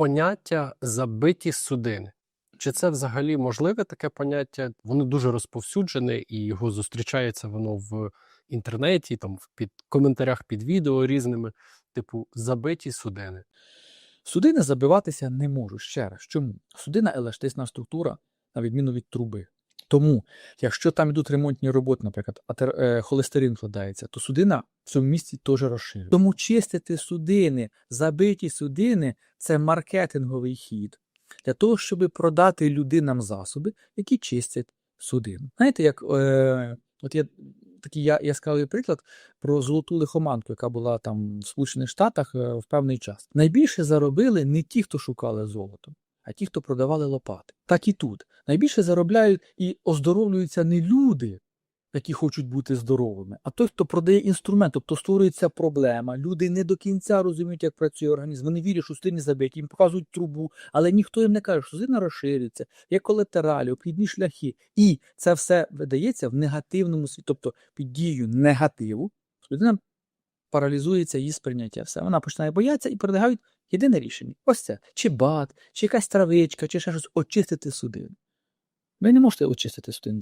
поняття забиті судини. Чи це взагалі можливе таке поняття? Воно дуже розповсюджене, і його зустрічається воно в інтернеті, там в під коментарях під відео різними, типу забиті судини. Судини забиватися не можуть ще раз. Чому? Судина еластична структура, на відміну від труби. Тому, якщо там йдуть ремонтні роботи, наприклад, а е, холестерин вкладається, то судина в цьому місці теж розширює. Тому чистити судини, забиті судини це маркетинговий хід для того, щоб продати людинам засоби, які чистять судину. Знаєте, як е, от є такий яскравий приклад про золоту лихоманку, яка була там в Сполучених Штатах е, в певний час. Найбільше заробили не ті, хто шукали золото, а ті, хто продавали лопати. Так і тут. Найбільше заробляють і оздоровлюються не люди, які хочуть бути здоровими, а той, хто продає інструмент, тобто створюється проблема. Люди не до кінця розуміють, як працює організм. Вони вірять, що судини забиті, їм показують трубу, але ніхто їм не каже, що судина розширюється, є колатералі, обхідні шляхи. І це все видається в негативному світі, тобто під дією негативу, людина паралізується її сприйняття. Все, вона починає боятися і предлагають єдине рішення. Ось це. Чи бат, чи якась травичка, чи ще щось очистити судину. Ви не можете очистити судину.